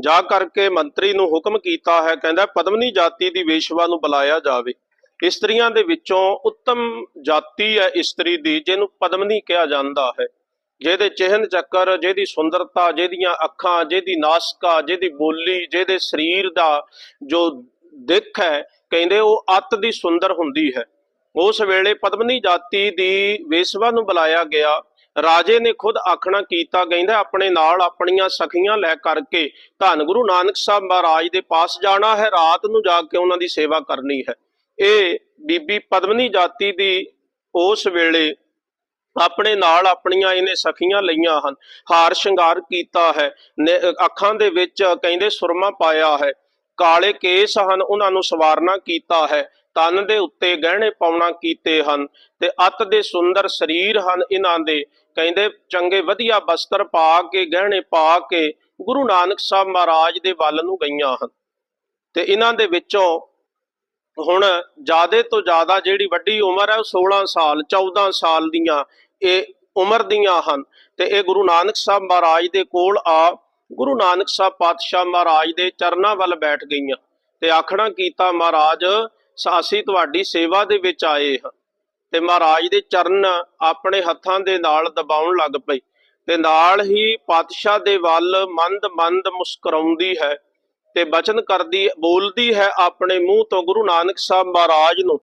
ਜਾ ਕਰਕੇ ਮੰਤਰੀ ਨੂੰ ਹੁਕਮ ਕੀਤਾ ਹੈ, ਕਹਿੰਦਾ ਪਦਮਨੀ ਜਾਤੀ ਦੀ ਵੇਸ਼ਵਾ ਨੂੰ ਬੁਲਾਇਆ ਜਾਵੇ। ਇਸਤਰੀਆਂ ਦੇ ਵਿੱਚੋਂ ਉੱਤਮ ਜਾਤੀ ਹੈ ਇਸਤਰੀ ਦੀ, ਜਿਹਨੂੰ ਪਦਮਨੀ ਕਿਹਾ ਜਾਂਦਾ ਹੈ। ਜਿਹਦੇ ਚਿਹਨ ਚੱਕਰ, ਜਿਹਦੀ ਸੁੰਦਰਤਾ, ਜਿਹਦੀਆਂ ਅੱਖਾਂ, ਜਿਹਦੀ ਨਾਸਕਾ, ਜਿਹਦੀ ਬੋਲੀ, ਜਿਹਦੇ ਸਰੀਰ ਦਾ ਜੋ ਦਿੱਖ ਹੈ, ਕਹਿੰਦੇ ਉਹ ਅੱਤ ਦੀ ਸੁੰਦਰ ਹੁੰਦੀ ਹੈ। ਉਸ ਵੇਲੇ ਪਦਮਨੀ ਜਾਤੀ ਦੀ ਵੇਸਵਾ ਨੂੰ ਬੁਲਾਇਆ ਗਿਆ। ਰਾਜੇ ਨੇ ਖੁਦ ਆਖਣਾ ਕੀਤਾ, ਕਹਿੰਦਾ, ਆਪਣੇ ਨਾਲ ਆਪਣੀਆਂ ਸਖੀਆਂ ਲੈ ਕਰਕੇ ਧੰਨ ਗੁਰੂ ਨਾਨਕ ਸਾਹਿਬ ਮਹਾਰਾਜ ਦੇ ਪਾਸ ਜਾਣਾ ਹੈ, ਰਾਤ ਨੂੰ ਜਾ ਕੇ ਉਹਨਾਂ ਦੀ ਸੇਵਾ ਕਰਨੀ ਹੈ। ਇਹ ਬੀਬੀ ਪਦਮਨੀ ਜਾਤੀ ਦੀ ਉਸ ਵੇਲੇ ਆਪਣੇ ਨਾਲ ਆਪਣੀਆਂ ਇਹਨੇ ਸਖੀਆਂ ਲਈਆਂ ਹਨ। ਹਾਰ ਸ਼ਿੰਗਾਰ ਕੀਤਾ ਹੈ ਅੱਖਾਂ ਦੇ ਵਿੱਚ ਕਹਿੰਦੇ ਸੁਰਮਾ ਪਾਇਆ ਹੈ, ਕਾਲੇ ਕੇਸ ਹਨ, ਉਹਨਾਂ ਨੂੰ ਸਵਾਰਨਾ ਕੀਤਾ ਹੈ। ਤਨ ਦੇ ਉੱਤੇ ਗਹਿਣੇ ਪਾਉਣਾ ਕੀਤੇ ਹਨ ਤੇ ਅਤ ਦੇ ਸੁੰਦਰ ਸਰੀਰ ਹਨ ਇਹਨਾਂ ਦੇ। ਕਹਿੰਦੇ, ਚੰਗੇ ਵਧੀਆ ਬਸਤਰ ਪਾ ਕੇ, ਗਹਿਣੇ ਪਾ ਕੇ ਗੁਰੂ ਨਾਨਕ ਸਾਹਿਬ ਮਹਾਰਾਜ ਦੇ ਵੱਲ ਨੂੰ ਗਈਆਂ ਹਨ। ਤੇ ਇਹਨਾਂ ਦੇ ਵਿੱਚੋਂ ਹੁਣ ਜਿਆਦੇ ਤੋਂ ਜ਼ਿਆਦਾ ਜਿਹੜੀ ਵੱਡੀ ਉਮਰ ਹੈ ਉਹ 16 ਸਾਲ 14 ਸਾਲ ਦੀਆਂ ਇਹ ਉਮਰ ਦੀਆਂ ਹਨ। ਤੇ ਇਹ ਗੁਰੂ ਨਾਨਕ ਸਾਹਿਬ ਮਹਾਰਾਜ ਦੇ ਕੋਲ ਆ, ਗੁਰੂ ਨਾਨਕ ਸਾਹਿਬ ਪਾਤਸ਼ਾਹ ਮਹਾਰਾਜ ਦੇ ਚਰਨਾਂ ਵੱਲ ਬੈਠ ਗਈਆਂ। ਤੇ ਆਖਣਾ ਕੀਤਾ, ਮਹਾਰਾਜ ਅਸੀਂ ਤੁਹਾਡੀ ਸੇਵਾ ਦੇ ਵਿੱਚ ਆਏ ਹਾਂ। ਤੇ ਮਹਾਰਾਜ ਦੇ ਚਰਨ ਆਪਣੇ ਹੱਥਾਂ ਦੇ ਨਾਲ ਦਬਾਉਣ ਲੱਗ ਪਈ ਤੇ ਨਾਲ ਹੀ ਪਾਤਸ਼ਾਹ ਦੇ ਵੱਲ ਮੰਦ ਮੰਦ ਮੁਸਕਰਾਉਂਦੀ ਹੈ ਤੇ ਬਚਨ ਕਰਦੀ, ਬੋਲਦੀ ਹੈ ਆਪਣੇ ਮੂੰਹ ਤੋਂ ਗੁਰੂ ਨਾਨਕ ਸਾਹਿਬ ਮਹਾਰਾਜ ਨੂੰ